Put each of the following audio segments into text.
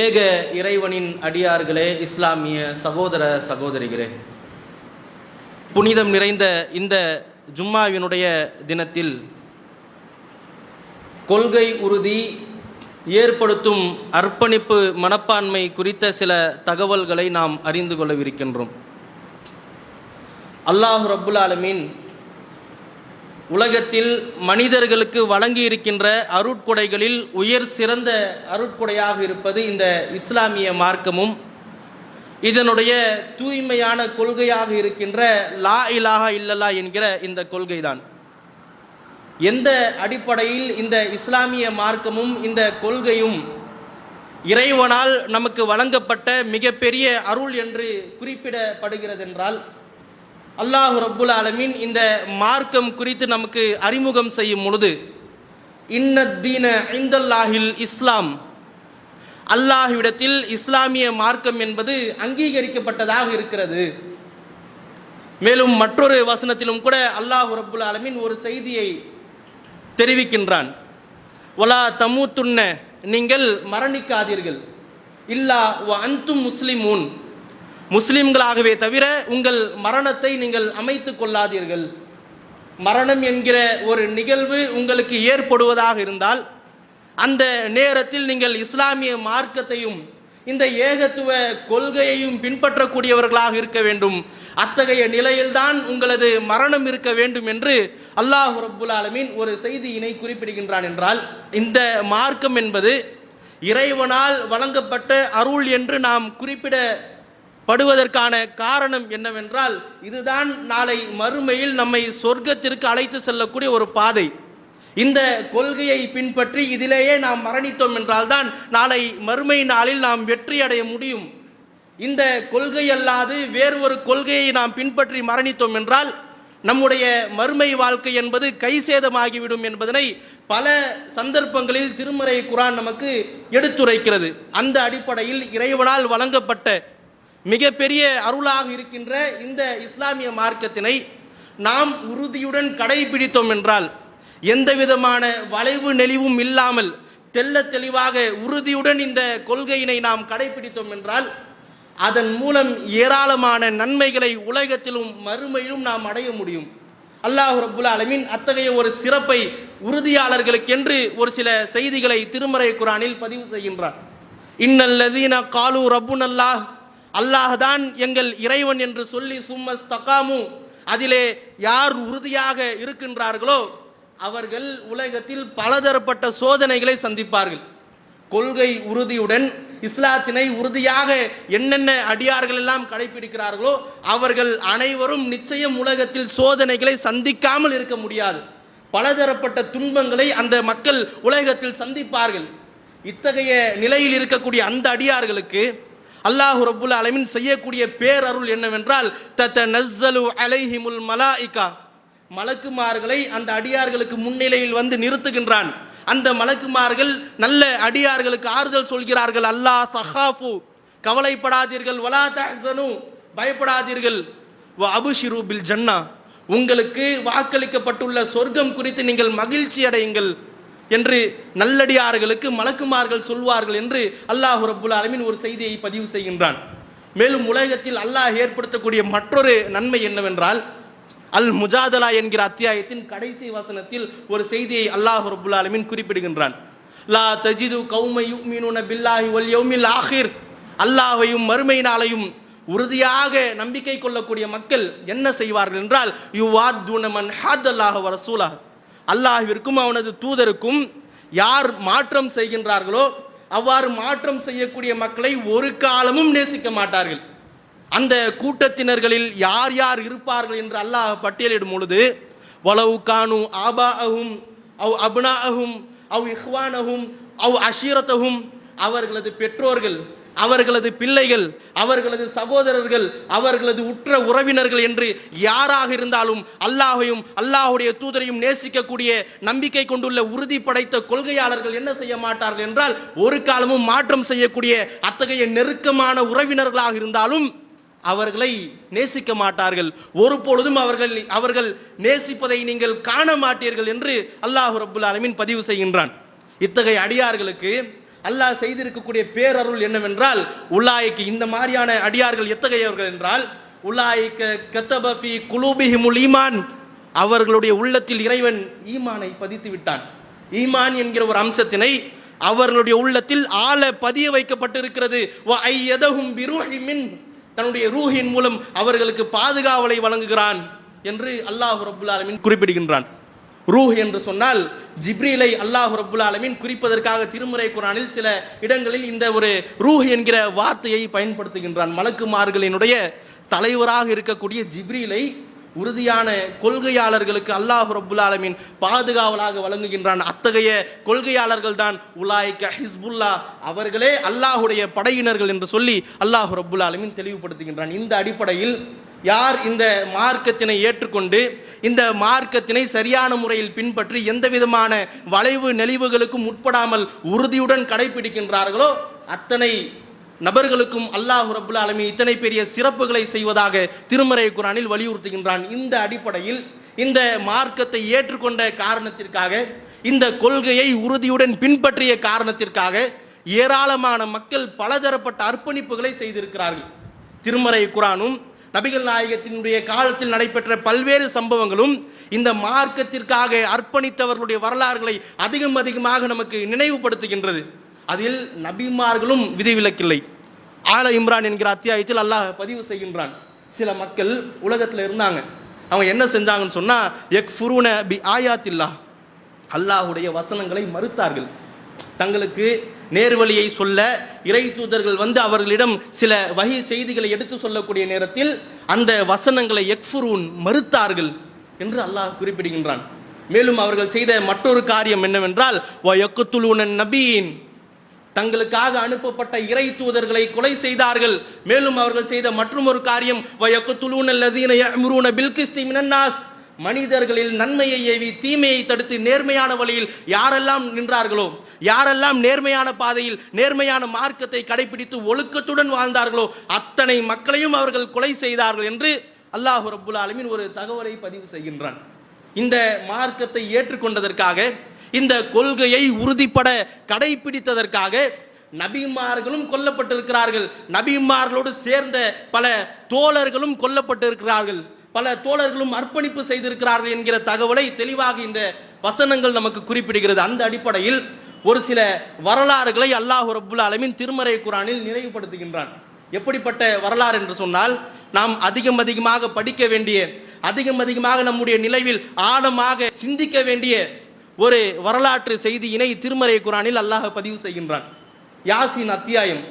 ஏக இறைவனின் அடியார்களே இஸ்லாமிய சகோதர சகோதரிகளே. புனிதம் நிறைந்த இந்த ஜும்மாவினுடைய தினத்தில் கொள்கை உறுதி ஏற்படுத்தும் அர்ப்பணிப்பு மனப்பான்மை குறித்த சில தகவல்களை நாம் அறிந்து கொள்ளவிருக்கின்றோம். அல்லாஹு ரபுல் ஆலமீன் உலகத்தில் மனிதர்களுக்கு வழங்கி இருக்கின்ற அருட்கொடைகளில் உயர் சிறந்த அருட்கொடையாக இருப்பது இந்த இஸ்லாமிய மார்க்கமும். இதனுடைய தூய்மையான கொள்கையாக இருக்கின்ற லா இலாஹா இல்லல்லா என்கிற இந்த கொள்கைதான். எந்த அடிப்படையில் இந்த இஸ்லாமிய மார்க்கமும் இந்த கொள்கையும் இறைவனால் நமக்கு வழங்கப்பட்ட மிகப்பெரிய அருள் என்று குறிப்பிடப்படுகிறதென்றால் அல்லாஹ் ரப்புல் ஆலமீன் இந்த மார்க்கம் குறித்து நமக்கு அறிமுகம் செய்யும் பொழுது இன்னத்தீன ஐந்தல்லாஹில் இஸ்லாம். அல்லாஹ்விடத்தில் இஸ்லாமிய மார்க்கம் என்பது அங்கீகரிக்கப்பட்டதாக இருக்கிறது. மேலும் மற்றொரு வசனத்திலும் கூட அல்லாஹ் ரப்புல் ஆலமின் ஒரு செய்தியை தெரிவிக்கின்றான். ஒலா தமூத்துன்ன நீங்கள் மரணிக்காதீர்கள். இல்லா அந்தும் முஸ்லிமூன். முஸ்லிம்களாகவே தவிர உங்கள் மரணத்தை நீங்கள் அமைத்து கொள்ளாதீர்கள். மரணம் என்கிற ஒரு நிகழ்வு உங்களுக்கு ஏற்படுவதாக இருந்தால் அந்த நேரத்தில் நீங்கள் இஸ்லாமிய மார்க்கத்தையும் இந்த ஏகத்துவ கொள்கையையும் பின்பற்றக்கூடியவர்களாக இருக்க வேண்டும். அத்தகைய நிலையில்தான் உங்களது மரணம் இருக்க வேண்டும் என்று அல்லாஹ் ரப்புல் ஆலமீன் ஒரு செய்தியினை குறிப்பிடுகின்றான் என்றால் இந்த மார்க்கம் என்பது இறைவனால் வழங்கப்பட்ட அருள் என்று நாம் குறிப்பிட படுவதற்கான காரணம் என்னவென்றால் இதுதான் நாளை மறுமையில் நம்மை சொர்க்கத்திற்கு அழைத்து செல்லக்கூடிய ஒரு பாதை. இந்த கொள்கையை பின்பற்றி இதிலேயே நாம் மரணித்தோம் என்றால்தான் நாளை மறுமை நாளில் நாம் வெற்றி அடைய முடியும். இந்த கொள்கை அல்லாது வேறு ஒரு கொள்கையை நாம் பின்பற்றி மரணித்தோம் என்றால் நம்முடைய மறுமை வாழ்க்கை என்பது கை சேதமாகிவிடும் என்பதனை பல சந்தர்ப்பங்களில் திருமறை குரான் நமக்கு எடுத்துரைக்கிறது. அந்த அடிப்படையில் இறைவனால் வழங்கப்பட்ட மிகப்பெரிய அருளாக இருக்கின்ற இந்த இஸ்லாமிய மார்க்கத்தினை நாம் உறுதியுடன் கடைபிடித்தோம் என்றால் எந்த விதமான வளைவு நெளிவும் இல்லாமல் தெல்ல தெளிவாக உறுதியுடன் இந்த கொள்கையினை நாம் கடைபிடித்தோம் என்றால் அதன் மூலம் ஏராளமான நன்மைகளை உலகத்திலும் மறுமையிலும் நாம் அடைய முடியும். அல்லாஹ் ரபுல் அலமின் அத்தகைய ஒரு சிறப்பை உறுதியாளர்களுக்கென்று ஒரு சில செய்திகளை திருமறை குரானில் பதிவு செய்கின்றார் இன்னல்லதீன காலு ரபுன் அல்லாஹ் அல்லாஹ்தான் எங்கள் இறைவன் என்று சொல்லி சும்மஸ் தக்காமு அதிலே யார் உறுதியாக இருக்கின்றார்களோ அவர்கள் உலகத்தில் பலதரப்பட்ட சோதனைகளை சந்திப்பார்கள். கொள்கை உறுதியுடன் இஸ்லாத்தினை உறுதியாக என்னென்ன அடியார்கள் எல்லாம் கடைபிடிக்கிறார்களோ அவர்கள் அனைவரும் நிச்சயம் உலகத்தில் சோதனைகளை சந்திக்காமல் இருக்க முடியாது. பலதரப்பட்ட துன்பங்களை அந்த மக்கள் உலகத்தில் சந்திப்பார்கள். இத்தகைய நிலையில் இருக்கக்கூடிய அந்த அடியார்களுக்கு அல்லாஹு ரபுல் அலமின் செய்யக்கூடிய பேரருள் என்னவென்றால் தத்த நஸ்ஸலு அலைஹிமுல் மலாயிகா. மலக்குமார்களை அந்த அடியார்களுக்கு முன்னிலையில் வந்து நிறுத்துகின்றான். அந்த மலக்குமார்கள் நல்ல அடியார்களுக்கு ஆறுதல் சொல்கிறார்கள். அல்லாஹ் சஹாஃபு. கவலைப்படாதீர்கள். வலா தஹனு பயப்படாதீர்கள். வ அபுஷிரு பில் ஜன்னா. உங்களுக்கு வாக்களிக்கப்பட்டுள்ள சொர்க்கம் குறித்து நீங்கள் மகிழ்ச்சி அடையுங்கள் என்று நல்லடியார்களுக்கு மலக்குமார்கள் சொல்வார்கள் என்று அல்லாஹு ரபுல் அலமின் ஒரு செய்தியை பதிவு செய்கின்றான். மேலும் உலகத்தில் அல்லாஹ் ஏற்படுத்தக்கூடிய மற்றொரு நன்மை என்னவென்றால் அல் முஜாதலா என்கிற அத்தியாயத்தின் கடைசி வசனத்தில் ஒரு செய்தியை அல்லாஹ் ரபுல் அலமின் குறிப்பிடுகின்றான். லா தஜிது கௌமை யுமினுன பில்லாஹி வல் யௌமில் ஆஹிர் அல்லாஹையும் மறுமை நாளையும் உறுதியாக நம்பிக்கை கொள்ளக்கூடிய மக்கள் என்ன செய்வார்கள் என்றால் யுவாத் மன் ஹாத் அல்லாஹ் வரசூலாக அல்லாஹிற்கும் அவனது தூதருக்கும் யார் மாற்றம் செய்கின்றார்களோ அவ்வாறு மாற்றம் செய்யக்கூடிய மக்களை ஒரு காலமும் நேசிக்க மாட்டார்கள். அந்த கூட்டத்தினர்களில் யார் யார் இருப்பார்கள் என்று அல்லாஹ் பட்டியலிடும் பொழுது வலவு கானு ஆபா அஹும் அவ் அப்னா அஹும் அவ் இஹ்வானஹும் அவ் அஷீரத்தஹும் அவர்களது பெற்றோர்கள் அவர்களது பிள்ளைகள் அவர்களது சகோதரர்கள் அவர்களது உற்ற உறவினர்கள் என்று யாராக இருந்தாலும் அல்லாஹையும் அல்லாஹுடைய தூதரையும் நேசிக்கக்கூடிய நம்பிக்கை கொண்டுள்ள உறுதி படைத்த கொள்கையாளர்கள் என்ன செய்ய மாட்டார்கள் என்றால் ஒரு காலமும் மாற்றம் செய்யக்கூடிய அத்தகைய நெருக்கமான உறவினர்களாக இருந்தாலும் அவர்களை நேசிக்க மாட்டார்கள். ஒரு பொழுதும் அவர்கள் அவர்கள் நேசிப்பதை நீங்கள் காண மாட்டீர்கள் என்று அல்லாஹ் ரபுல் அலமின் பதிவு செய்கின்றான். இத்தகைய அடியார்களுக்கு அல்லாஹ் செய்திருக்கக்கூடிய பேரருள் என்னவென்றால் உலாய்க்கு இந்த மாதிரியான அடியார்கள் எத்தகையவர்கள் என்றால் உலாய்க்க கத்தபஃபி குலூபிஹிமுல் ஈமான். அவர்களுடைய உள்ளத்தில் இறைவன் ஈமானை பதித்து விட்டான். ஈமான் என்கிற ஒரு அம்சத்தினை அவர்களுடைய உள்ளத்தில் ஆழ பதிய வைக்கப்பட்டிருக்கிறது. வ ஐயதஹும் தன்னுடைய ரூஹின் மூலம் அவர்களுக்கு பாதுகாவலை வழங்குகிறான் என்று அல்லாஹ் ரபுல்லாலமின் குறிப்பிடுகின்றான். ரூஹ் என்று சொன்னால் ஜிப்ரீலை அல்லாஹ் ரபுல் அலமின் குறிப்பதற்காக திருமுறை குரானில் சில இடங்களில் இந்த ஒரு ரூஹ் என்கிற வார்த்தையை பயன்படுத்துகின்றான். மலக்குமார்களினுடைய தலைவராக இருக்கக்கூடிய ஜிப்ரீலை உறுதியான கொள்கையாளர்களுக்கு அல்லாஹ் ரபுல் ஆலமீன் பாதுகாவலாக வழங்குகின்றான். அத்தகைய கொள்கையாளர்கள் தான் உலாய்க ஹிஸ்புல்லா அவர்களே அல்லாஹுடைய படையினர்கள் என்று சொல்லி அல்லாஹ் ரபுல் ஆலமின் தெளிவுபடுத்துகின்றான். இந்த அடிப்படையில் யார் இந்த மார்க்கத்தினை ஏற்றுக்கொண்டு இந்த மார்க்கத்தினை சரியான முறையில் பின்பற்றி எந்த விதமான வளைவு நெளிவுகளுக்கும் உட்படாமல் உறுதியுடன் கடைபிடிக்கின்றார்களோ அத்தனை நபர்களுக்கும் அல்லாஹ் ரபுல் ஆலமீன் இத்தனை பெரிய சிறப்புகளை செய்வதாக திருமறை குரானில் வலியுறுத்துகின்றான். இந்த அடிப்படையில் இந்த மார்க்கத்தை ஏற்றுக்கொண்ட காரணத்திற்காக இந்த கொள்கையை உறுதியுடன் பின்பற்றிய காரணத்திற்காக ஏராளமான மக்கள் பலதரப்பட்ட அர்ப்பணிப்புகளை செய்திருக்கிறார்கள். திருமறை குரானும் நபிகள் நாயகத்தினுடைய காலத்தில் நடைபெற்ற பல்வேறு சம்பவங்களும் இந்த மார்க்கத்திற்காக அர்ப்பணித்தவர்களுடைய வரலாறுகளை அதிகம் அதிகமாக நமக்கு நினைவுபடுத்துகின்றது. அதில் நபிமார்களும் விதிவிலக்கில்லை. ஆல இம்ரான் என்கிற அத்தியாயத்தில் அல்லாஹ் பதிவு செய்கின்றான். சில மக்கள் உலகத்தில் இருந்தாங்க. அவங்க என்ன செஞ்சாங்கன்னு சொன்னால் எக் ஃபுருன பி ஆயாத்தில்லா. அல்லாஹுடைய வசனங்களை மறுத்தார்கள். தங்களுக்கு நேர்வழியை சொல்ல இறை தூதர்கள் வந்து அவர்களிடம் சில வகை செய்திகளை எடுத்து சொல்லக்கூடிய நேரத்தில் அந்த வசனங்களை எக்ஃபுரூன் மறுத்தார்கள் என்று அல்லாஹ் குறிப்பிடுகின்றான். மேலும் அவர்கள் செய்த மற்றொரு காரியம் என்னவென்றால் வயக்குத்துலூனன் நபீன். தங்களுக்காக அனுப்பப்பட்ட இறை தூதர்களை கொலை செய்தார்கள். மேலும் அவர்கள் செய்த மற்றும் ஒரு காரியம் வயக்குத்துலூன லதீன யம்ரூன பில்கிஸ்தி மினன்னாஸ் மனிதர்களில் நன்மையை ஏவி தீமையை தடுத்து நேர்மையான வழியில் யாரெல்லாம் நின்றார்களோ யாரெல்லாம் நேர்மையான பாதையில் நேர்மையான மார்க்கத்தை கடைபிடித்து ஒழுக்கத்துடன் வாழ்ந்தார்களோ அத்தனை மக்களையும் அவர்கள் கொலை செய்தார்கள் என்று அல்லாஹ் ரபுல் ஆலமின் ஒரு தகவலை பதிவு செய்கின்றான். இந்த மார்க்கத்தை ஏற்றுக்கொண்டதற்காக இந்த கொள்கையை உறுதிப்பட கடைபிடித்ததற்காக நபிமார்களும் கொல்லப்பட்டிருக்கிறார்கள். நபிமார்களோடு சேர்ந்த பல தோழர்களும் கொல்லப்பட்டிருக்கிறார்கள். பல தோழர்களும் அர்ப்பணிப்பு செய்திருக்கிறார்கள் என்கிற தகவலை தெளிவாக இந்த வசனங்கள் நமக்கு குறிப்பிடுகிறது. அந்த அடிப்படையில் ஒரு சில வரலாறுகளை அல்லாஹ் ரபுல் அலமின் திருமறை குரானில் நினைவுபடுத்துகின்றான் எப்படிப்பட்ட வரலாறு என்று சொன்னால் நாம் அதிகம் அதிகமாக படிக்க வேண்டிய அதிகம் அதிகமாக நம்முடைய நிலைவில் ஆழமாக சிந்திக்க வேண்டிய ஒரு வரலாற்று செய்தியினை திருமறை குரானில் அல்லாஹ் பதிவு செய்கின்றான். யாசின் அத்தியாயம்.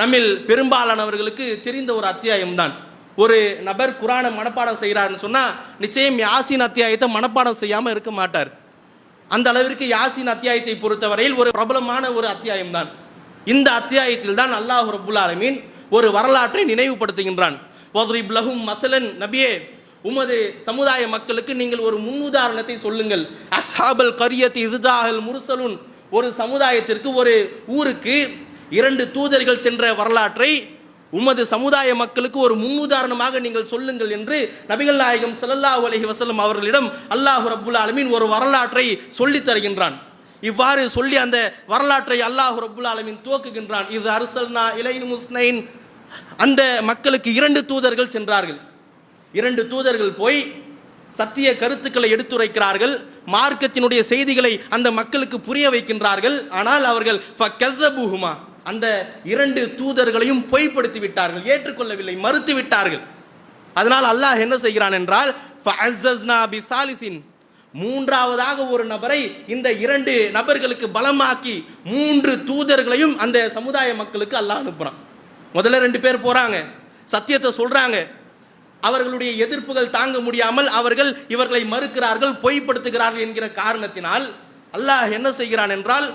நம்மில் பெரும்பாலானவர்களுக்கு தெரிந்த ஒரு அத்தியாயம்தான். ஒரு நபர் குரானை மனப்பாடம் செய்கிறாருன்னு சொன்னால் நிச்சயம் யாசின் அத்தியாயத்தை மனப்பாடம் செய்யாமல் இருக்க மாட்டார். அந்த அளவிற்கு யாசின் அத்தியாயத்தை பொறுத்தவரையில் ஒரு பிரபலமான ஒரு அத்தியாயம் தான். இந்த அத்தியாயத்தில் தான் அல்லாஹ் ரபுல் ஆலமீன் ஒரு வரலாற்றை நினைவுபடுத்துகின்றான். மசலன் நபியே உமது சமுதாய மக்களுக்கு நீங்கள் ஒரு முன்னுதாரணத்தை சொல்லுங்கள். அஸ்ஹாபல் கரியத் இதுதாகல் முருசலுன் ஒரு சமுதாயத்திற்கு ஒரு ஊருக்கு இரண்டு தூதர்கள் சென்ற வரலாற்றை உமது சமுதாய மக்களுக்கு ஒரு முன்னுதாரணமாக நீங்கள் சொல்லுங்கள் என்று நபிகள் நாயகம் சல்லல்லா அலைஹி வஸல்லம் அவர்களிடம் அல்லாஹ் ரபுல் ஆலமின் ஒரு வரலாற்றை சொல்லித் தருகின்றான். இவ்வாறு சொல்லி அந்த வரலாற்றை அல்லாஹ் ரபுல் ஆலமின் துவக்குகின்றான். இது அரசல்னா இலைன் முஸ்னைன். அந்த மக்களுக்கு இரண்டு தூதர்கள் சென்றார்கள். இரண்டு தூதர்கள் போய் சத்திய கருத்துக்களை எடுத்துரைக்கிறார்கள். மார்க்கத்தினுடைய செய்திகளை அந்த மக்களுக்கு புரிய வைக்கின்றார்கள். ஆனால் அவர்கள் அந்த இரண்டு தூதர்களையும் பொய்ப்படுத்தி விட்டார்கள் ஏற்றுக்கொள்ளவில்லை மறுத்து விட்டார்கள். அதனால் அல்லாஹ் என்ன செய்கிறான் என்றால் மூன்றாவதாக ஒரு நபரை இந்த இரண்டு நபர்களுக்கு பலமாக்கி மூன்று தூதர்களையும் அந்த சமுதாய மக்களுக்கு அல்லாஹ் அனுப்புறான். முதல்ல ரெண்டு பேர் போறாங்க சத்தியத்தை சொல்றாங்க. அவர்களுடைய எதிர்ப்புகள் தாங்க முடியாமல் அவர்கள் இவர்களை மறுக்கிறார்கள் பொய்ப்படுத்துகிறார்கள் என்கிற காரணத்தினால் அல்லாஹ் என்ன செய்கிறான் என்றால்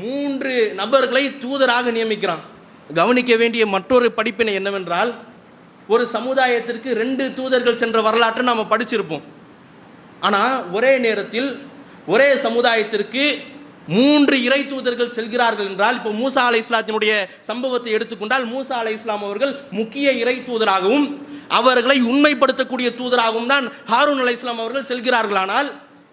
மூன்று நபர்களை தூதராக நியமிக்கிறான். கவனிக்க வேண்டிய மற்றொரு படிப்பினை என்னவென்றால் ஒரு சமுதாயத்திற்கு ரெண்டு தூதர்கள் சென்ற வரலாற்றை நாம் படிச்சிருப்போம். ஆனால் ஒரே நேரத்தில் ஒரே சமுதாயத்திற்கு மூன்று இறை தூதர்கள் செல்கிறார்கள் என்றால் இப்போ மூசா அலை இஸ்லாத்தினுடைய சம்பவத்தை எடுத்துக்கொண்டால் மூசா அலை இஸ்லாம் அவர்கள் முக்கிய இறை தூதராகவும் அவர்களை உண்மைப்படுத்தக்கூடிய தூதராகவும் தான் ஹாரூன் அலை இஸ்லாம் அவர்கள் செல்கிறார்கள். ஆனால்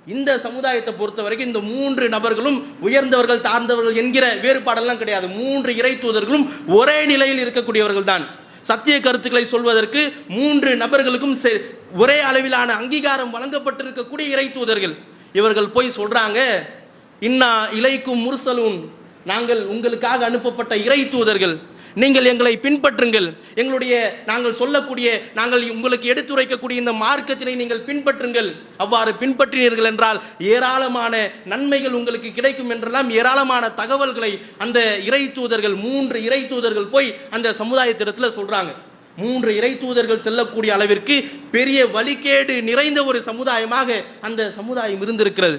இந்த சமுதாயத்தை பொறுத்த வரைக்கும் இந்த மூன்று நபர்களும் உயர்ந்தவர்கள் தாழ்ந்தவர்கள் என்கிற வேறுபாடெல்லாம் கிடையாது. மூன்று இறை தூதர்களும் ஒரே நிலையில் இருக்கக்கூடியவர்கள் தான். சத்திய கருத்துக்களை சொல்வதற்கு மூன்று நபர்களுக்கும் செ- ஒரே அளவிலான அங்கீகாரம் வழங்கப்பட்டிருக்கக்கூடிய இறை தூதர்கள். இவர்கள் போய் சொல்றாங்க இன்னா இலைக்கும் முர்சலூன் நாங்கள் உங்களுக்காக அனுப்பப்பட்ட இறை தூதர்கள். நீங்கள் எங்களை பின்பற்றுங்கள். எங்களுடைய நாங்கள் சொல்லக்கூடிய நாங்கள் உங்களுக்கு எடுத்துரைக்கக்கூடிய இந்த மார்க்கத்தினை நீங்கள் பின்பற்றுங்கள். அவ்வாறு பின்பற்றினீர்கள் என்றால் ஏராளமான நன்மைகள் உங்களுக்கு கிடைக்கும் என்றெல்லாம் ஏராளமான தகவல்களை அந்த இறை தூதர்கள் மூன்று இறை தூதர்கள் போய் அந்த சமுதாயத்திடத்தில் சொல்றாங்க. மூன்று இறை தூதர்கள் செல்லக்கூடிய அளவிற்கு பெரிய வழிகேடு நிறைந்த ஒரு சமுதாயமாக அந்த சமுதாயம் இருந்திருக்கிறது.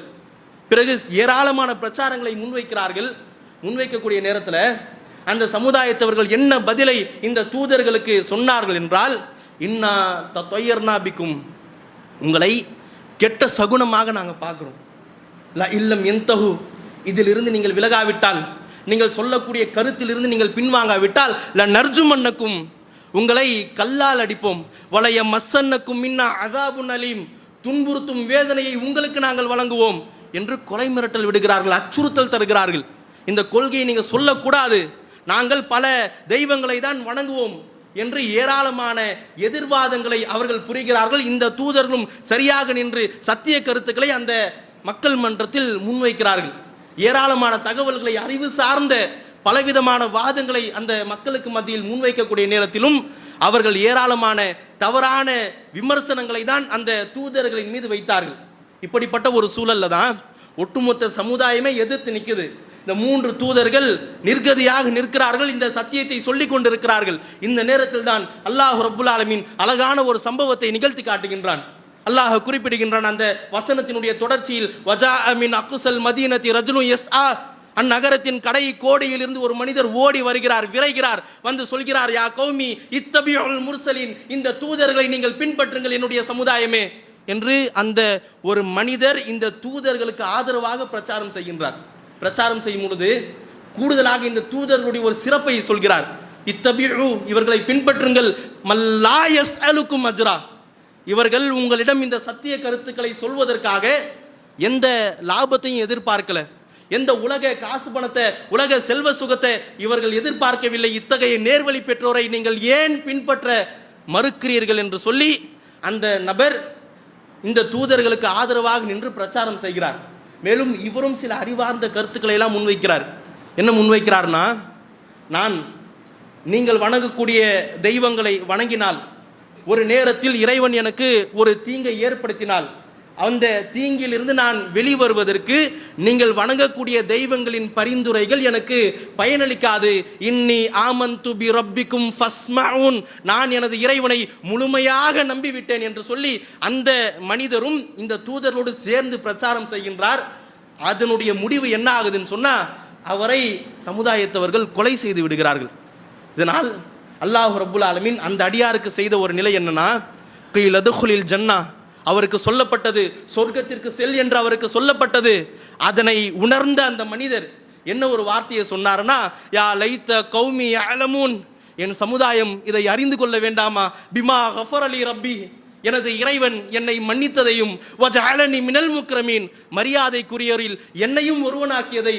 பிறகு ஏராளமான பிரச்சாரங்களை முன்வைக்கிறார்கள். முன்வைக்கக்கூடிய நேரத்தில் அந்த சமுதாயத்தவர்கள் என்ன பதிலை இந்த தூதர்களுக்கு சொன்னார்கள் என்றால் இன்னா தொயர்னா பிக்கும். உங்களை கெட்ட சகுனமாக நாங்கள் பார்க்குறோம். ல இல்லம் எந்தகு இதிலிருந்து நீங்கள் விலகாவிட்டால் நீங்கள் சொல்லக்கூடிய கருத்திலிருந்து நீங்கள் பின்வாங்காவிட்டால் ல நர்ஜுமன்னக்கும் உங்களை கல்லால் அடிப்போம். வளைய மஸ்ஸன்னக்கும் மின்னா அதாபுன் அலீம். துன்புறுத்தும் வேதனையை உங்களுக்கு நாங்கள் வழங்குவோம். என்று கொலை மிரட்டல் விடுகிறார்கள் அச்சுறுத்தல் தருகிறார்கள். இந்த கொள்கையை நீங்கள் சொல்லக்கூடாது. நாங்கள் பல தெய்வங்களை தான் வணங்குவோம் என்று ஏராளமான எதிர்வாதங்களை அவர்கள் புரிகிறார்கள். இந்த தூதர்களும் சரியாக நின்று சத்திய கருத்துக்களை அந்த மக்கள் மன்றத்தில் முன்வைக்கிறார்கள். ஏராளமான தகவல்களை அறிவு சார்ந்த பலவிதமான வாதங்களை அந்த மக்களுக்கு மத்தியில் முன்வைக்கக்கூடிய நேரத்திலும் அவர்கள் ஏராளமான தவறான விமர்சனங்களை தான் அந்த தூதர்களின் மீது வைத்தார்கள். இப்படிப்பட்ட ஒரு சூழல்ல தான் ஒட்டுமொத்த சமுதாயமே எதிர்த்து நிற்குது இந்த மூன்று தூதர்கள் நிர்கதியாக நிற்கிறார்கள் இந்த சத்தியத்தை சொல்லிக் கொண்டிருக்கிறார்கள். இந்த நேரத்தில் தான் அல்லாஹ் ரபுல் ஆலமின் அழகான ஒரு சம்பவத்தை நிகழ்த்தி காட்டுகின்றான். அல்லாஹ் குறிப்பிடுகின்றான் அந்த வசனத்தினுடைய தொடர்ச்சியில் வஜா அமின் அக்குசல் மதீனத்தி ரஜ்னு எஸ் ஆ அந்நகரத்தின் கடை கோடியில் இருந்து ஒரு மனிதர் ஓடி வருகிறார் விரைகிறார் வந்து சொல்கிறார் யா கௌமி இத்தபியுல் முர்சலின் இந்த தூதர்களை நீங்கள் பின்பற்றுங்கள் என்னுடைய சமுதாயமே. என்று அந்த ஒரு மனிதர் இந்த தூதர்களுக்கு ஆதரவாக பிரச்சாரம் செய்கின்றார். பிரச்சாரம் செய்யும் பொழுது கூடுதலாக இந்த தூதர்களுடைய ஒரு சிறப்பை சொல்கிறார். இத்தபியு இவர்களை பின்பற்றுங்கள். மல்லாயஸ் அலுக்கும் அஜ்ரா. இவர்கள் உங்களிடம் இந்த சத்திய கருத்துக்களை சொல்வதற்காக எந்த லாபத்தையும் எதிர்பார்க்கல. எந்த உலக காசு பணத்தை உலக செல்வ சுகத்தை இவர்கள் எதிர்பார்க்கவில்லை. இத்தகைய நேர்வழி பெற்றோரை நீங்கள் ஏன் பின்பற்ற மறுக்கிறீர்கள் என்று சொல்லி அந்த நபர் இந்த தூதர்களுக்கு ஆதரவாக நின்று பிரச்சாரம் செய்கிறார். மேலும் இவரும் சில அறிவார்ந்த கருத்துக்களை எல்லாம் முன்வைக்கிறார். என்ன முன்வைக்கிறார்னா நான் நீங்கள் வணங்கக்கூடிய தெய்வங்களை வணங்கினால் ஒரு நேரத்தில் இறைவன் எனக்கு ஒரு தீங்கை ஏற்படுத்தினால் அந்த தீங்கிலிருந்து நான் வெளிவருவதற்கு நீங்கள் வணங்கக்கூடிய தெய்வங்களின் பரிந்துரைகள் எனக்கு பயனளிக்காது. இன்னி ஆமந்து பி ரப்பிக்கும் ஃபஸ்மவுன் நான் எனது இறைவனை முழுமையாக நம்பிவிட்டேன் என்று சொல்லி அந்த மனிதரும் இந்த தூதரோடு சேர்ந்து பிரச்சாரம் செய்கின்றார். அதனுடைய முடிவு என்ன ஆகுதுன்னு சொன்னா அவரை சமுதாயத்தவர்கள் கொலை செய்து விடுகிறார்கள். இதனால் அல்லாஹ் ரபுல் ஆலமின் அந்த அடியாருக்கு செய்த ஒரு நிலை என்னன்னா லதுகுலில் ஜன்னா அவருக்கு சொல்லப்பட்டது. சொர்க்கத்திற்கு செல் என்று அவருக்கு சொல்லப்பட்டது. அதனை உணர்ந்த அந்த மனிதர் என்ன ஒரு வார்த்தையை சொன்னார்னா யா லைத்த கௌமி அலமூன். என் சமுதாயம் இதை அறிந்து கொள்ள வேண்டாமா? பிமா ஹஃபர் அலி ரப்பி. எனது இறைவன் என்னை மன்னித்ததையும் மினல் முக்ரமீன். மரியாதைக்குரியரில் என்னையும் ஒருவனாக்கியதை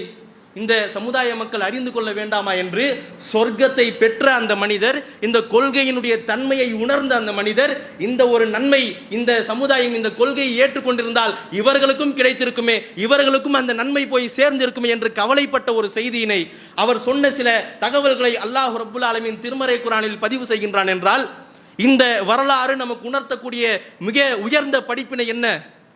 இந்த சமுதாய மக்கள் அறிந்து கொள்ள வேண்டாமா என்று சொர்க்கத்தை பெற்ற அந்த மனிதர் இந்த கொள்கையினுடைய தன்மையை உணர்ந்த அந்த மனிதர் இந்த ஒரு நன்மை இந்த சமுதாயம் இந்த கொள்கையை ஏற்றுக்கொண்டிருந்தால் இவர்களுக்கும் கிடைத்திருக்குமே இவர்களுக்கும் அந்த நன்மை போய் சேர்ந்திருக்குமே என்று கவலைப்பட்ட ஒரு செய்தியினை அவர் சொன்ன சில தகவல்களை அல்லாஹ் ரபுல் ஆலமின் திருமறை குரானில் பதிவு செய்கின்றான் என்றால் இந்த வரலாறு நமக்கு உணர்த்தக்கூடிய மிக உயர்ந்த படிப்பினை என்ன?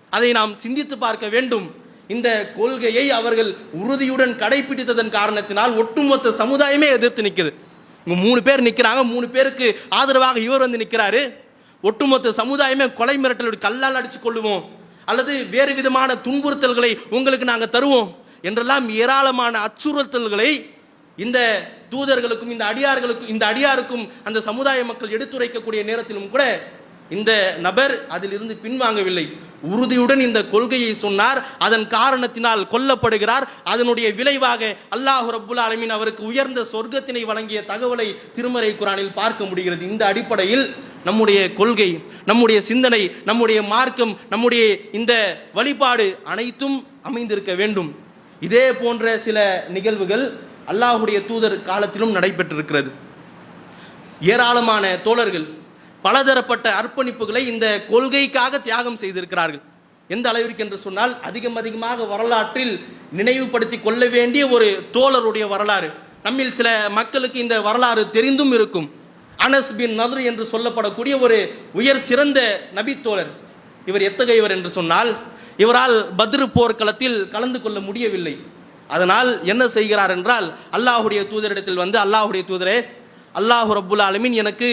அதை நாம் சிந்தித்து பார்க்க வேண்டும். இந்த கொள்கையை அவர்கள் உறுதியுடன் கடைபிடித்ததன் காரணத்தினால் ஒட்டுமொத்த சமுதாயமே எதிர்த்து நிற்குது இங்கே மூணு பேர் நிற்கிறாங்க மூணு பேருக்கு ஆதரவாக இவர் வந்து நிற்கிறாரு ஒட்டுமொத்த சமுதாயமே கொலை மிரட்டல் கல்லால் அடித்து கொள்ளுவோம். அல்லது வேறு விதமான துன்புறுத்தல்களை உங்களுக்கு நாங்கள் தருவோம் என்றெல்லாம் ஏராளமான அச்சுறுத்தல்களை இந்த தூதர்களுக்கும் இந்த அடியார்களுக்கும் இந்த அடியாருக்கும் அந்த சமுதாய மக்கள் எடுத்துரைக்கக்கூடிய நேரத்திலும் கூட இந்த நபர் அதிலிருந்து பின்வாங்கவில்லை. உறுதியுடன் இந்த கொள்கையை சொன்னார். அதன் காரணத்தினால் கொல்லப்படுகிறார். அதனுடைய விளைவாக அல்லாஹ் ரபுல் ஆலமின் அவருக்கு உயர்ந்த சொர்க்கத்தினை வழங்கிய தகவலை திருமறை குரானில் பார்க்க முடிகிறது. இந்த அடிப்படையில் நம்முடைய கொள்கை நம்முடைய சிந்தனை நம்முடைய மார்க்கம் நம்முடைய இந்த வழிபாடு அனைத்தும் அமைந்திருக்க வேண்டும். இதே போன்ற சில நிகழ்வுகள் அல்லாஹுடைய தூதர் காலத்திலும் நடைபெற்றிருக்கிறது. ஏராளமான தோழர்கள் பலதரப்பட்ட அர்ப்பணிப்புகளை இந்த கொள்கைக்காக தியாகம் செய்திருக்கிறார்கள். எந்த அளவிற்கு என்று சொன்னால் அதிகம் அதிகமாக வரலாற்றில் நினைவுபடுத்தி கொள்ள வேண்டிய ஒரு தோழருடைய வரலாறு. நம்மில் சில மக்களுக்கு இந்த வரலாறு தெரிந்தும் இருக்கும். அனஸ் பின் நதுர் என்று சொல்லப்படக்கூடிய ஒரு உயர் சிறந்த நபித்தோழர். இவர் எத்தகையவர் என்று சொன்னால் இவரால் பத்ரு போர்க்களத்தில் கலந்து கொள்ள முடியவில்லை. அதனால் என்ன செய்கிறார் என்றால் அல்லாஹுடைய தூதரிடத்தில் வந்து அல்லாஹுடைய தூதரே அல்லாஹு ரப்புல் ஆலமின் எனக்கு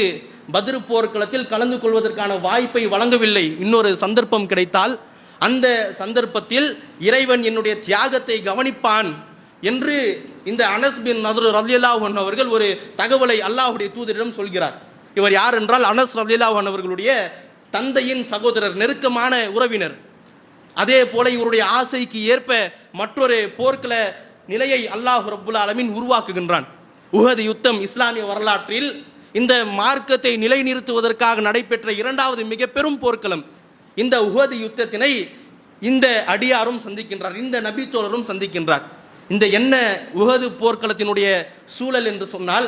பத்ரு போர்க்களத்தில் கலந்து கொள்வதற்கான வாய்ப்பை வழங்கவில்லை. இன்னொரு சந்தர்ப்பம் கிடைத்தால் அந்த சந்தர்ப்பத்தில் இறைவன் என்னுடைய தியாகத்தை கவனிப்பான் என்று இந்த அனஸ் பின் நதுரு ரலியல்லாஹன் அவர்கள் ஒரு தகவலை அல்லாஹுடைய தூதரிடம் சொல்கிறார். இவர் யார் என்றால் அனஸ் ரலியல்லாஹன் அவர்களுடைய தந்தையின் சகோதரர் நெருக்கமான உறவினர். அதே போல இவருடைய ஆசைக்கு ஏற்ப மற்றொரு போர்க்கள நிலையை அல்லாஹ் ரப்புல் உருவாக்குகின்றான். உஹது யுத்தம் இஸ்லாமிய வரலாற்றில் இந்த மார்க்கத்தை நிலைநிறுத்துவதற்காக நடைபெற்ற இரண்டாவது மிக பெரும் போர்க்களம் இந்த உகது யுத்தத்தினை இந்த அடியாரும் சந்திக்கின்றார் இந்த நபித்தோழரும் சந்திக்கின்றார். இந்த என்ன உகது போர்க்களத்தினுடைய சூழல் என்று சொன்னால்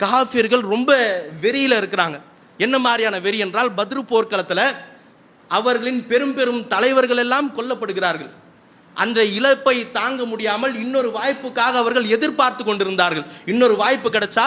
காஃபிர்கள் ரொம்ப வெறியில் இருக்கிறாங்க. என்ன மாதிரியான வெறி என்றால் பத்ரு போர்க்களத்தில் அவர்களின் பெரும் பெரும் தலைவர்கள் எல்லாம் கொல்லப்படுகிறார்கள். அந்த இழப்பை தாங்க முடியாமல் இன்னொரு வாய்ப்புக்காக அவர்கள் எதிர்பார்த்து கொண்டிருந்தார்கள். இன்னொரு வாய்ப்பு கிடைச்சா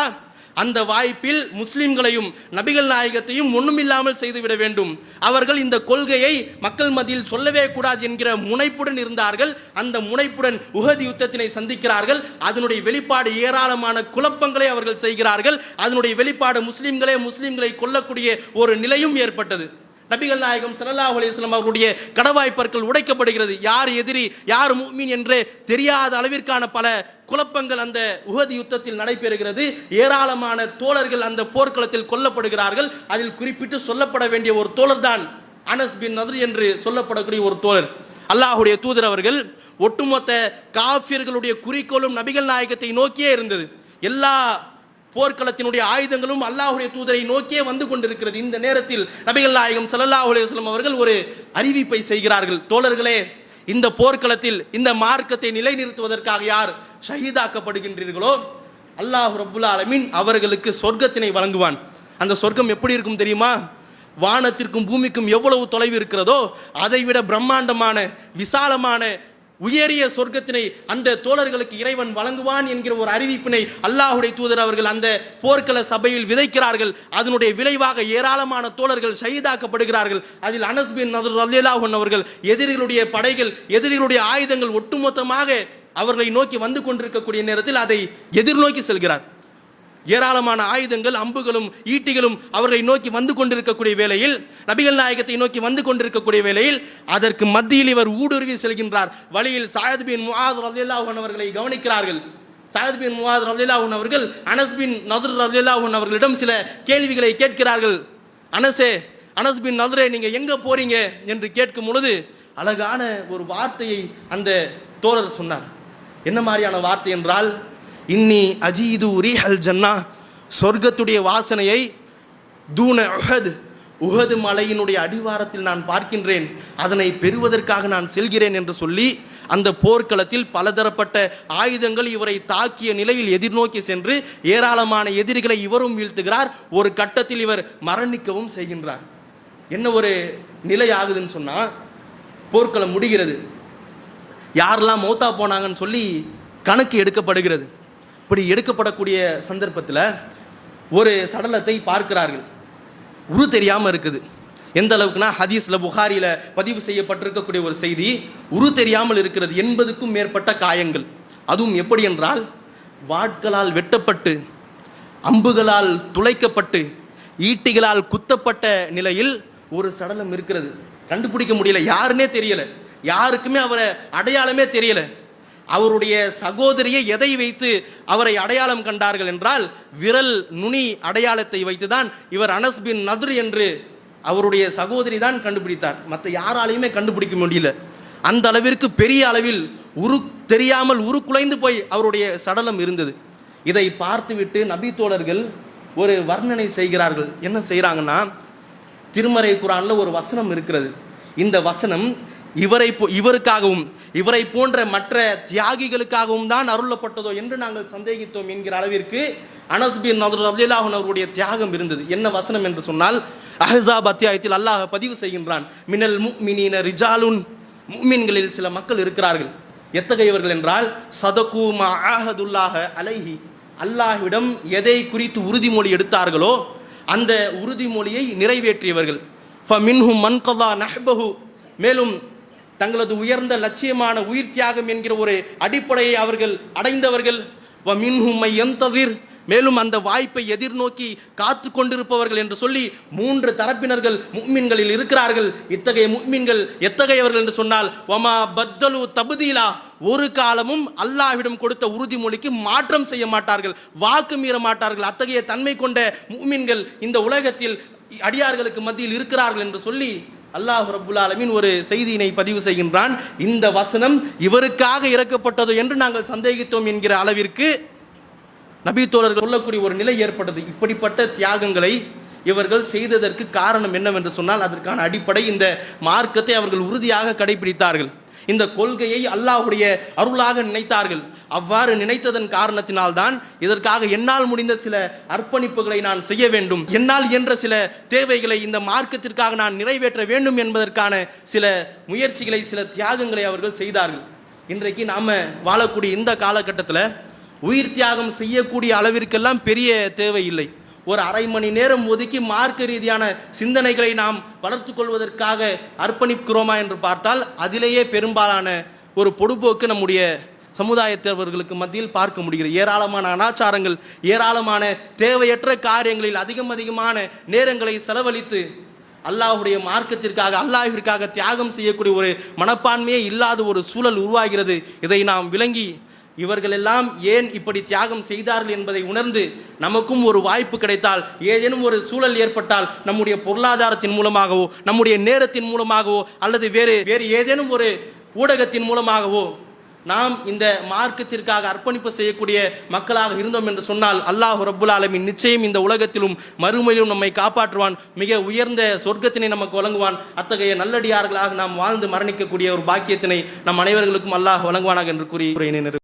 அந்த வாய்ப்பில் முஸ்லிம்களையும் நபிகள் நாயகத்தையும் ஒன்றுமில்லாமல் செய்துவிட வேண்டும். அவர்கள் இந்த கொள்கையை மக்கள் மத்தியில் சொல்லவே கூடாது என்கிற முனைப்புடன் இருந்தார்கள். அந்த முனைப்புடன் உகதி யுத்தத்தினை சந்திக்கிறார்கள். அதனுடைய வெளிப்பாடு ஏராளமான குழப்பங்களை அவர்கள் செய்கிறார்கள். அதனுடைய வெளிப்பாடு முஸ்லிம்களே முஸ்லிம்களை கொல்லக்கூடிய ஒரு நிலையும் ஏற்பட்டது. நபிகள் நாயகம் ஸல்லல்லாஹு அலிஸ்லாம் வஸல்லம் அவர்களுடைய கடவாய்ப்பற்கள் உடைக்கப்படுகிறது. யார் எதிரி யார் மீன் என்று தெரியாத அளவிற்கான பல குழப்பங்கள் அந்த உகதி யுத்தத்தில் நடைபெறுகிறது. ஏராளமான தோழர்கள் அந்த போர்க்களத்தில் கொல்லப்படுகிறார்கள். அதில் குறிப்பிட்டு சொல்லப்பட வேண்டிய ஒரு தோழர் தான் அனஸ் பின் நதர் என்று சொல்லப்படக்கூடிய ஒரு தோழர். அல்லாஹுடைய தூதர் அவர்கள் ஒட்டுமொத்த காஃபியர்களுடைய குறிக்கோளும் நபிகள் நாயகத்தை நோக்கியே இருந்தது. எல்லா போர்க்களத்தினுடைய ஆயுதங்களும் அல்லாஹுடைய தூதரை நோக்கியே வந்து கொண்டிருக்கிறது. இந்த நேரத்தில் நபிகள் நாயகம் ஸல்லல்லாஹு அலுவலம் அவர்கள் ஒரு அறிவிப்பை செய்கிறார்கள். தோழர்களே இந்த போர்க்களத்தில் இந்த மார்க்கத்தை நிலைநிறுத்துவதற்காக யார் ஷஹீதாக்கப்படுகின்றீர்களோ? அல்லாஹ் ரபுல்லா அலமின் அவர்களுக்கு சொர்க்கத்தினை வழங்குவான். அந்த சொர்க்கம் எப்படி இருக்கும் தெரியுமா? வானத்திற்கும் பூமிக்கும் எவ்வளவு தொலைவு இருக்கிறதோ அதைவிட பிரம்மாண்டமான விசாலமான உயரிய சொர்க்கத்தினை அந்த தோழர்களுக்கு இறைவன் வழங்குவான் என்கிற ஒரு அறிவிப்பினை அல்லாஹுடைய தூதர் அவர்கள் அந்த போர்க்கள சபையில் விதைக்கிறார்கள். அதனுடைய விளைவாக ஏராளமான தோழர்கள் ஷஹீதாக்கப்படுகிறார்கள். அதில் அனஸ் பின் நதர் ரலியல்லாஹு அவர்கள் எதிரிகளுடைய படைகள் எதிரிகளுடைய ஆயுதங்கள் ஒட்டுமொத்தமாக அவர்களை நோக்கி வந்து கொண்டிருக்கக்கூடிய நேரத்தில் அதை எதிர்நோக்கி செல்கிறார். ஏராளமான ஆயுதங்கள் அம்புகளும் ஈட்டிகளும் அவர்களை நோக்கி வந்து கொண்டிருக்கக்கூடிய வேளையில் நபிகள் நாயகத்தை நோக்கி வந்து கொண்டிருக்கக்கூடிய வேளையில் அதற்கு மத்தியில் இவர் ஊடுருவி செல்கின்றார். வழியில் சாயத் பின் முஹாத் ரலியல்லாஹு அவர்களை கவனிக்கிறார்கள். சாயத் பின் முஹாத் ரலியல்லாஹு அவர்கள் அனஸ் பின் நதுர் ரலியல்லாஹு அவர்களிடம் சில கேள்விகளை கேட்கிறார்கள். அனசே அனஸ் பின் நதுரே நீங்கள் எங்கே போறீங்க? என்று கேட்கும் பொழுது அழகான ஒரு வார்த்தையை அந்த தோழர் சொன்னார். என்ன மாதிரியான வார்த்தை என்றால் இன்னி அஜீது ரீஹல் ஜன்னா சொர்க்கத்துடைய வாசனையை தூண உஹத் உஹது மலையினுடைய அடிவாரத்தில் நான் பார்க்கின்றேன். அதனை பெறுவதற்காக நான் செல்கிறேன் என்று சொல்லி அந்த போர்க்களத்தில் பலதரப்பட்ட ஆயுதங்கள் இவரை தாக்கிய நிலையில் எதிர்நோக்கி சென்று ஏராளமான எதிரிகளை இவரும் வீழ்த்துகிறார். ஒரு கட்டத்தில் இவர் மரணிக்கவும் செய்கின்றார். என்ன ஒரு நிலை ஆகுதுன்னு சொன்னால் போர்க்களம் முடிகிறது. யாரெல்லாம் மௌத்தா போனாங்கன்னு சொல்லி கணக்கு எடுக்கப்படுகிறது. இப்படி எடுக்கப்படக்கூடிய சந்தர்ப்பத்தில் ஒரு சடலத்தை பார்க்கிறார்கள். உரு தெரியாமல் இருக்குது. எந்த அளவுக்குனா ஹதீஸில் புகாரியில் பதிவு செய்யப்பட்டிருக்கக்கூடிய ஒரு செய்தி உரு தெரியாமல் இருக்கிறது எண்பதுக்கும் மேற்பட்ட காயங்கள். அதுவும் எப்படி என்றால் வாட்களால் வெட்டப்பட்டு அம்புகளால் துளைக்கப்பட்டு ஈட்டிகளால் குத்தப்பட்ட நிலையில் ஒரு சடலம் இருக்கிறது. கண்டுபிடிக்க முடியல. யாருன்னே தெரியல. யாருக்குமே அவரை அடையாளமே தெரியல. அவருடைய சகோதரியை எதை வைத்து அவரை அடையாளம் கண்டார்கள் என்றால் விரல் நுனி அடையாளத்தை வைத்துதான் இவர் அனஸ் பின் நதுர் என்று அவருடைய சகோதரி தான் கண்டுபிடித்தார். மற்ற யாராலையுமே கண்டுபிடிக்க முடியல. அந்த அளவிற்கு பெரிய அளவில் உரு தெரியாமல் உருக்குலைந்து போய் அவருடைய சடலம் இருந்தது. இதை பார்த்துவிட்டு நபி தோழர்கள் ஒரு வர்ணனை செய்கிறார்கள். என்ன செய்கிறாங்கன்னா திருமறை குரானில் ஒரு வசனம் இருக்கிறது. இந்த வசனம் இவரை போ- இவருக்காகவும் இவரை போன்ற மற்ற தியாகிகளுக்காகவும் தான் அருளப்பட்டதோ என்று நாங்கள் சந்தேகித்தோம் என்கிற அளவிற்கு அனஸ்பின் பின் அவருடைய தியாகம் இருந்தது. என்ன வசனம் என்று சொன்னால் அஹசாப் அத்தியாயத்தில் அல்லாஹ் பதிவு செய்கின்றான் மினல் முக்மினின ரிஜாலுன் முஃமின்களில் சில மக்கள் இருக்கிறார்கள். எத்தகையவர்கள் என்றால் சதகு ஆஹதுல்லாக ஆஹதுல்லாஹ அலைஹி அல்லாஹ்விடம் எதை குறித்து உறுதிமொழி எடுத்தார்களோ அந்த உறுதிமொழியை நிறைவேற்றியவர்கள். ஃபமின்ஹும் மன்கதா நஹ்பஹு மேலும் தங்களது உயர்ந்த லட்சியமான உயிர் தியாகம் என்கிற ஒரு அடிப்படையை அவர்கள் அடைந்தவர்கள். வமின்ஹும் யந்ததிர் மேலும் அந்த வாய்ப்பை எதிர்நோக்கி காத்து கொண்டிருப்பவர்கள் என்று சொல்லி மூன்று தரப்பினர்கள் முக்மீன்களில் இருக்கிறார்கள். இத்தகைய முக்மீன்கள் எத்தகையவர்கள் என்று சொன்னால் ஒமா பத்தலு தபுதீலா. ஒரு காலமும் அல்லாஹ்விடம் கொடுத்த உறுதிமொழிக்கு மாற்றம் செய்ய மாட்டார்கள் வாக்கு மீற மாட்டார்கள். அத்தகைய தன்மை கொண்ட முக்மீன்கள் இந்த உலகத்தில் அடியார்களுக்கு மத்தியில் இருக்கிறார்கள் என்று சொல்லி அல்லாஹ் ரப்புல் ஆலமீன் ஒரு செய்தியினை பதிவு செய்கின்றான். இந்த வசனம் இவருக்காக இறக்கப்பட்டது என்று நாங்கள் சந்தேகித்தோம் என்கிற அளவிற்கு நபி தோழர்கள் சொல்லக்கூடிய ஒரு நிலை ஏற்பட்டது. இப்படிப்பட்ட தியாகங்களை இவர்கள் செய்ததற்கு காரணம் என்னவென்று சொன்னால் அதற்கான அடிப்படை இந்த மார்க்கத்தை அவர்கள் உறுதியாக கடைபிடித்தார்கள். இந்த கொள்கையை அல்லாஹ்வுடைய அருளாக நினைத்தார்கள். அவ்வாறு நினைத்ததன் காரணத்தினால்தான் இதற்காக என்னால் முடிந்த சில அர்ப்பணிப்புகளை நான் செய்ய வேண்டும். என்னால் என்ற சில தேவைகளை இந்த மார்க்கத்திற்காக நான் நிறைவேற்ற வேண்டும் என்பதற்கான சில முயற்சிகளை சில தியாகங்களை அவர்கள் செய்தார்கள். இன்றைக்கு நாம் வாழக்கூடிய இந்த காலகட்டத்தில் உயிர் தியாகம் செய்யக்கூடிய அளவிற்கெல்லாம் பெரிய தேவை இல்லை. ஒரு அரை மணி நேரம் ஒதுக்கி மார்க்க ரீதியான சிந்தனைகளை நாம் வளர்த்து கொள்வதற்காக அர்ப்பணிக்கிறோமா என்று பார்த்தால் அதிலேயே பெரும்பாலான ஒரு பொடுபோக்கு நம்முடைய சமுதாயத்தவர்களுக்கு மத்தியில் பார்க்க முடிகிறது. ஏராளமான அனாச்சாரங்கள் ஏராளமான தேவையற்ற காரியங்களில் அதிகம் அதிகமான நேரங்களை செலவழித்து அல்லாஹ்வுடைய மார்க்கத்திற்காக அல்லாஹிற்காக தியாகம் செய்யக்கூடிய ஒரு மனப்பான்மையே இல்லாத ஒரு சூழல் உருவாகிறது. இதை நாம் விளங்கி இவர்களெல்லாம் ஏன் இப்படி தியாகம் செய்தார்கள் என்பதை உணர்ந்து நமக்கும் ஒரு வாய்ப்பு கிடைத்தால் ஏதேனும் ஒரு சூழல் ஏற்பட்டால் நம்முடைய பொருளாதாரத்தின் மூலமாகவோ நம்முடைய நேரத்தின் மூலமாகவோ அல்லது வேறு வேறு ஏதேனும் ஒரு ஊடகத்தின் மூலமாகவோ நாம் இந்த மார்க்கத்திற்காக அர்ப்பணிப்பு செய்யக்கூடிய மக்களாக இருந்தோம் என்று சொன்னால் அல்லாஹ் ரபுல் ஆலமின் நிச்சயம் இந்த உலகத்திலும் மறுமையிலும் நம்மை காப்பாற்றுவான் மிக உயர்ந்த சொர்க்கத்தினை நமக்கு வழங்குவான் அத்தகைய நல்லடியார்களாக நாம் வாழ்ந்து மரணிக்கக்கூடிய ஒரு பாக்கியத்தினை நம் அனைவர்களுக்கும் அல்லாஹ் வழங்குவானாக என்று கூறி